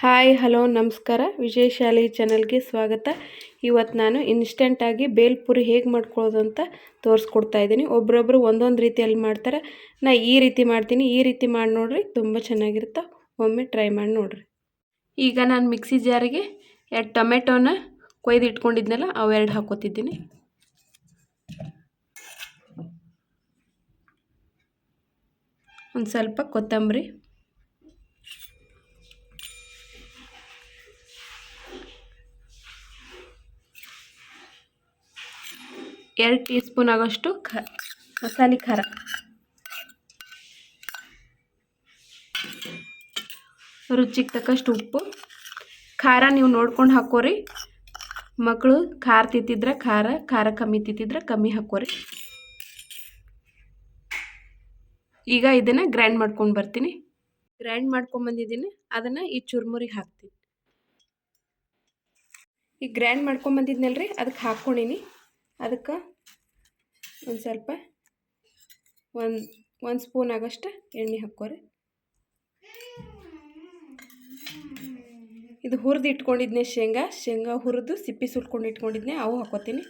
Hi, hello, ನಮಸ್ಕಾರ. ವಿಜಯ ಶಾಲೆ ಚಾನಲ್ಗೆ ಸ್ವಾಗತ. ಇವತ್ತು ನಾನು ಇನ್ಸ್ಟೆಂಟಾಗಿ ಬೇಲ್ಪುರಿ ಹೇಗೆ ಮಾಡ್ಕೊಳ್ಳೋದು ಅಂತ ತೋರಿಸ್ಕೊಡ್ತಾ ಇದ್ದೀನಿ. ಒಬ್ರೊಬ್ರು ಒಂದೊಂದು ರೀತಿಯಲ್ಲಿ ಮಾಡ್ತಾರೆ. ನಾ ಈ ರೀತಿ ಮಾಡ್ತೀನಿ, ಈ ರೀತಿ ಮಾಡಿ ನೋಡ್ರಿ, ತುಂಬ ಚೆನ್ನಾಗಿರುತ್ತೆ. ಒಮ್ಮೆ ಟ್ರೈ ಮಾಡಿ ನೋಡ್ರಿ. ಈಗ ನಾನು ಮಿಕ್ಸಿ ಜಾರಿಗೆ ಎರಡು ಟೊಮೆಟೊನ ಕೊಯ್ದು ಇಟ್ಕೊಂಡಿದ್ನಲ್ಲ, ಅವೆರಡು ಹಾಕೋತಿದ್ದೀನಿ ಒಂದು ಸ್ವಲ್ಪ ಕೊತ್ತಂಬರಿ. ಎರಡು ಟೀ ಸ್ಪೂನ್ ಆಗೋಷ್ಟು ಖ, ಮಸಾಲೆ ಖಾರ. ರುಚಿಗೆ ತಕ್ಕಷ್ಟು ಉಪ್ಪು. ಖಾರ ನೀವು ನೋಡ್ಕೊಂಡು ಹಾಕೋರಿ. ಮಕ್ಕಳು ಖಾರ ತಿಂತಿದ್ರೆ ಖಾರ ಖಾರ ಕಮ್ಮಿ ತಿಂತಿದ್ರೆ ಕಮ್ಮಿ ಹಾಕೋರಿ. ಈಗ ಇದನ್ನು ಗ್ರೈಂಡ್ ಮಾಡ್ಕೊಂಡು ಬರ್ತೀನಿ. ಗ್ರೈಂಡ್ ಮಾಡ್ಕೊಂಡು ಬಂದಿದ್ದೀನಿ. ಅದನ್ನು ಈ ಚುರ್ಮುರಿಗೆ ಹಾಕ್ತೀನಿ. ಈಗ ಗ್ರೈಂಡ್ ಮಾಡ್ಕೊಂಡು ಬಂದಿದ್ನಲ್ರಿ? ಅದಕ್ಕೆ ಹಾಕ್ಕೊಂಡಿನಿ. ಅದಕ್ಕೆ ಒಂದು ಸ್ವಲ್ಪ ಒಂದು ಒಂದು ಸ್ಪೂನ್ ಆಗೋಷ್ಟು ಎಣ್ಣೆ ಹಾಕ್ಕೋರಿ. ಇದು ಹುರಿದು ಇಟ್ಕೊಂಡಿದ್ನೆ ಶೇಂಗಾ ಶೇಂಗಾ ಹುರಿದು ಸಿಪ್ಪಿ ಸುಟ್ಕೊಂಡು ಇಟ್ಕೊಂಡಿದ್ನೆ, ಅವು ಹಾಕೋತೀನಿ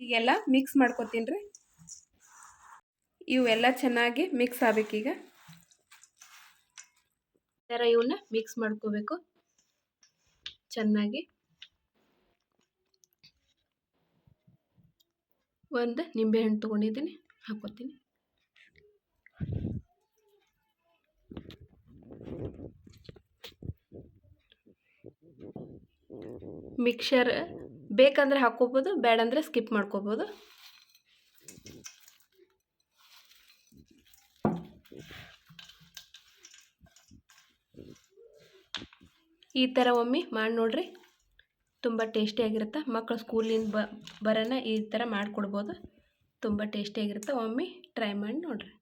ಈಗೆಲ್ಲ ಮಿಕ್ಸ್ ಮಾಡ್ಕೊತೀನಿ ರೀ. ಇವೆಲ್ಲ ಚೆನ್ನಾಗಿ ಮಿಕ್ಸ್ ಆಗಬೇಕೀಗ ಥರ ಇವನ್ನ ಮಿಕ್ಸ್ ಮಾಡ್ಕೋಬೇಕು. ಚೆನ್ನಾಗಿ. ಒಂದು ನಿಂಬೆಹಣ್ಣು ತೊಗೊಂಡಿದ್ದೀನಿ, ಹಾಕೋತೀನಿ. ಮಿಕ್ಸರ್ ಬೇಕಂದ್ರೆ ಹಾಕೋಬೋದು ಬೇಡಂದ್ರೆ ಸ್ಕಿಪ್ ಮಾಡ್ಕೋಬೋದು. ಈ ಥರ ಒಮ್ಮೆ ಮಾಡಿ ನೋಡ್ರಿ ತುಂಬ ಟೇಸ್ಟಿಯಾಗಿರುತ್ತೆ ಮಕ್ಕಳು ಸ್ಕೂಲಿಂದ ಬರೋಣ ಈ ಥರ ಮಾಡಿಕೊಡ್ಬೋದು. ತುಂಬ ಟೇಸ್ಟಿಯಾಗಿರುತ್ತೆ ಒಮ್ಮೆ ಟ್ರೈ ಮಾಡಿ ನೋಡಿರಿ.